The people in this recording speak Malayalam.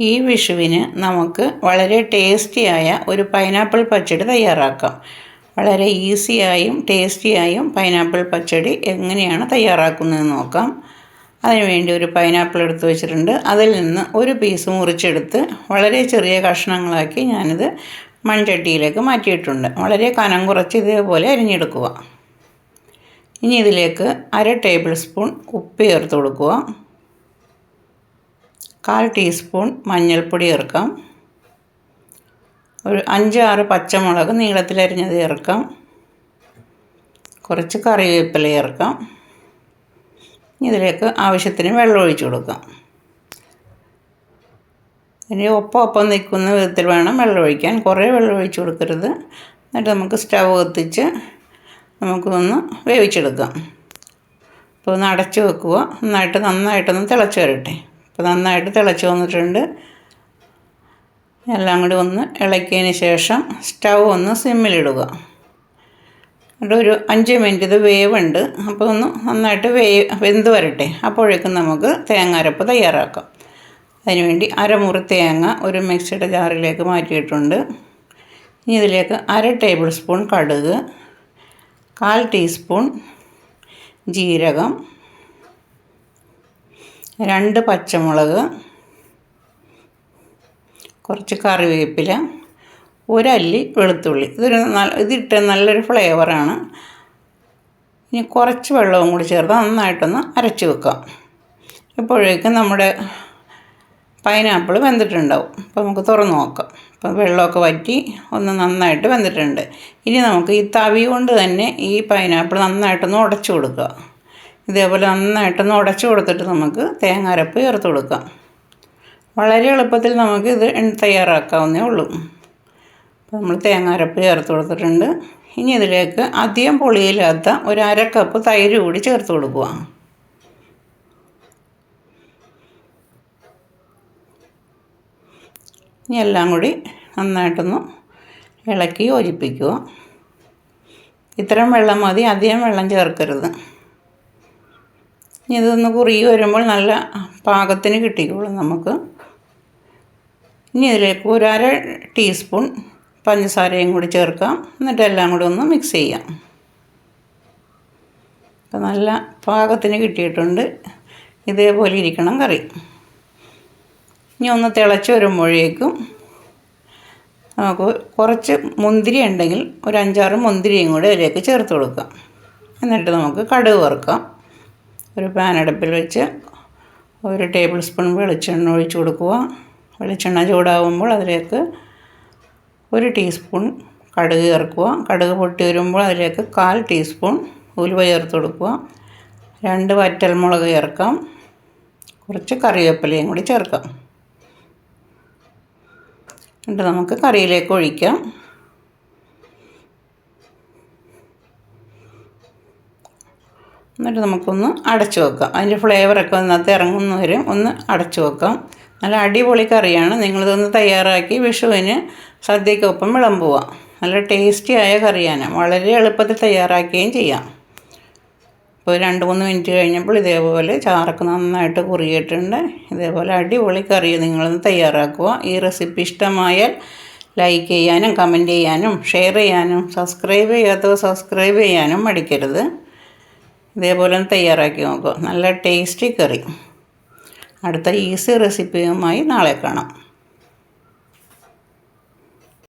ഈ വിഷുവിന് നമുക്ക് വളരെ ടേസ്റ്റിയായ ഒരു പൈനാപ്പിൾ പച്ചടി തയ്യാറാക്കാം. വളരെ ഈസിയായും ടേസ്റ്റിയായും പൈനാപ്പിൾ പച്ചടി എങ്ങനെയാണ് തയ്യാറാക്കുന്നത് നോക്കാം. അതിനുവേണ്ടി ഒരു പൈനാപ്പിൾ എടുത്ത് വെച്ചിട്ടുണ്ട്. അതിൽ നിന്ന് ഒരു പീസ് മുറിച്ചെടുത്ത് വളരെ ചെറിയ കഷ്ണങ്ങളാക്കി ഞാനിത് മൺചട്ടിയിലേക്ക് മാറ്റിയിട്ടുണ്ട്. വളരെ കനം കുറച്ച് ഇതേപോലെ അരിഞ്ഞെടുക്കുക. ഇനി ഇതിലേക്ക് അര ടേബിൾ സ്പൂൺ ഉപ്പ് ചേർത്ത് കൊടുക്കുക. കാൽ ടീസ്പൂൺ മഞ്ഞൾപ്പൊടി ചേർക്കാം. ഒരു അഞ്ച് ആറ് പച്ചമുളക് നീളത്തിലരിഞ്ഞത് ചേർക്കാം. കുറച്ച് കറിവേപ്പില ചേർക്കാം. ഇതിലേക്ക് ആവശ്യത്തിന് വെള്ളം ഒഴിച്ചു കൊടുക്കാം. ഇനി ഒപ്പം ഒപ്പം നിൽക്കുന്ന വിധത്തിൽ വേണം വെള്ളം ഒഴിക്കാൻ. കുറേ വെള്ളം ഒഴിച്ചു കൊടുക്കരുത്. എന്നിട്ട് നമുക്ക് സ്റ്റവ് കത്തിച്ച് നമുക്കൊന്ന് വേവിച്ചെടുക്കാം. അപ്പോൾ ഒന്ന് അടച്ച് വെക്കുക. നന്നായിട്ട് നന്നായിട്ടൊന്ന് തിളച്ച് വരട്ടെ. അപ്പോൾ നന്നായിട്ട് തിളച്ച് വന്നിട്ടുണ്ട്. എല്ലാം കൂടി ഒന്ന് ഇളക്കിയതിന് ശേഷം സ്റ്റൗ ഒന്ന് സിമ്മിലിടുക. എന്നിട്ട് ഒരു അഞ്ച് മിനിറ്റ് ഇത് വേവുണ്ട്. അപ്പോൾ ഒന്ന് നന്നായിട്ട് വേ വെന്ത് വരട്ടെ. അപ്പോഴേക്കും നമുക്ക് തേങ്ങാരപ്പ് തയ്യാറാക്കാം. അതിനുവേണ്ടി അരമുറി തേങ്ങ ഒരു മിക്സിയുടെ ജാറിലേക്ക് മാറ്റിയിട്ടുണ്ട്. ഇനി ഇതിലേക്ക് അര ടേബിൾ സ്പൂൺ കടുക് കാൽ ടീസ്പൂൺ ജീരകം രണ്ട് പച്ചമുളക് കുറച്ച് കറിവേപ്പില ഒരല്ലി വെളുത്തുള്ളി. ഇതൊരു നല്ല ഇതിട്ട് നല്ലൊരു ഫ്ലേവറാണ്. ഇനി കുറച്ച് വെള്ളവും കൂടി ചേർത്ത് നന്നായിട്ടൊന്ന് അരച്ച് വെക്കാം. ഇപ്പോഴേക്കും നമ്മുടെ പൈനാപ്പിൾ വെന്തിട്ടുണ്ടാവും. അപ്പോൾ നമുക്ക് തുറന്ന് നോക്കാം. അപ്പോൾ വെള്ളമൊക്കെ വറ്റി ഒന്ന് നന്നായിട്ട് വെന്തിട്ടുണ്ട്. ഇനി നമുക്ക് ഈ തവി കൊണ്ട് തന്നെ ഈ പൈനാപ്പിൾ നന്നായിട്ടൊന്ന് ഉടച്ചു കൊടുക്കുക ഇതേപോലെ നന്നായിട്ടൊന്ന് ഉടച്ചു കൊടുത്തിട്ട് നമുക്ക് തേങ്ങ അരപ്പ് ചേർത്ത് കൊടുക്കാം. വളരെ എളുപ്പത്തിൽ നമുക്ക് ഇത് തയ്യാറാക്കാവുന്നേ ഉള്ളൂ. അപ്പോൾ നമ്മൾ തേങ്ങാരപ്പ് ചേർത്ത് കൊടുത്തിട്ടുണ്ട്. ഇനി ഇതിലേക്ക് അധികം പൊളിയില്ലാത്ത ഒരു അര കപ്പ് തൈര് കൂടി ചേർത്ത് കൊടുക്കുക. ഇനി എല്ലാം കൂടി നന്നായിട്ടൊന്ന് ഇളക്കി യോജിപ്പിക്കുക. ഇത്രയും വെള്ളം മതി അധികം വെള്ളം ചേർക്കരുത്. ഇനി ഇതൊന്ന് കുറി വരുമ്പോൾ നല്ല പാകത്തിന് കിട്ടിക്കോളും നമുക്ക്. ഇനി ഇതിലേക്ക് ഒരു അര ടീസ്പൂൺ പഞ്ചസാരയും കൂടി ചേർക്കാം. എന്നിട്ട് എല്ലാം കൂടി ഒന്ന് മിക്സ് ചെയ്യാം. അപ്പം നല്ല പാകത്തിന് കിട്ടിയിട്ടുണ്ട്. ഇതേപോലെ ഇരിക്കണം കറി. ഇനി ഒന്ന് തിളച്ച് വരുമ്പോഴേക്കും നമുക്ക് കുറച്ച് മുന്തിരി ഉണ്ടെങ്കിൽ ഒരു അഞ്ചാറ് മുന്തിരിയും കൂടി അതിലേക്ക് ചേർത്ത് കൊടുക്കാം. എന്നിട്ട് നമുക്ക് കടുക് വറുക്കാം. ഒരു പാൻ അടുപ്പിൽ വെച്ച് ഒരു ടേബിൾ സ്പൂൺ വെളിച്ചെണ്ണ ഒഴിച്ച് കൊടുക്കുക. വെളിച്ചെണ്ണ ചൂടാകുമ്പോൾ അതിലേക്ക് ഒരു ടീസ്പൂൺ കടുക് ചേർക്കുക. കടുക് പൊട്ടി വരുമ്പോൾ അതിലേക്ക് കാൽ ടീസ്പൂൺ ഉലുവ ചേർത്ത് കൊടുക്കുക. രണ്ട് വറ്റൽ മുളക് ചേർക്കാം. കുറച്ച് കറിവേപ്പിലയും കൂടി ചേർക്കാം. എന്നിട്ട് നമുക്ക് കറിയിലേക്ക് ഒഴിക്കാം. എന്നിട്ട് നമുക്കൊന്ന് അടച്ചു വെക്കാം. അതിന്റെ ഫ്ലേവറൊക്കെ അതിനകത്ത് ഇറങ്ങുന്നവരും ഒന്ന് അടച്ചു വെക്കാം. നല്ല അടിപൊളി കറിയാണ്. നിങ്ങളിതൊന്ന് തയ്യാറാക്കി വിഷുവിന് സദ്യക്കൊപ്പം വിളമ്പുക നല്ല ടേസ്റ്റിയായ കറിയാണ്. വളരെ എളുപ്പത്തിൽ തയ്യാറാക്കുകയും ചെയ്യാം. ഇപ്പോൾ രണ്ട് മൂന്ന് മിനിറ്റ് കഴിഞ്ഞപ്പോൾ ഇതേപോലെ ചാറൊക്കെ നന്നായിട്ട് കുറിയിട്ടുണ്ട് ഇതേപോലെ അടിപൊളി കറി നിങ്ങളൊന്ന് തയ്യാറാക്കുക. ഈ റെസിപ്പി ഇഷ്ടമായാൽ ലൈക്ക് ചെയ്യാനും കമന്റ് ചെയ്യാനും ഷെയർ ചെയ്യാനും സബ്സ്ക്രൈബ് ചെയ്യാത്തവ സബ്സ്ക്രൈബ് ചെയ്യാനും മടിക്കരുത്. ഇതേപോലെ ഒന്ന് തയ്യാറാക്കി നോക്കുക. നല്ല ടേസ്റ്റി കറി. അടുത്ത ഈസി റെസിപ്പിയുമായി നാളെ കാണാം.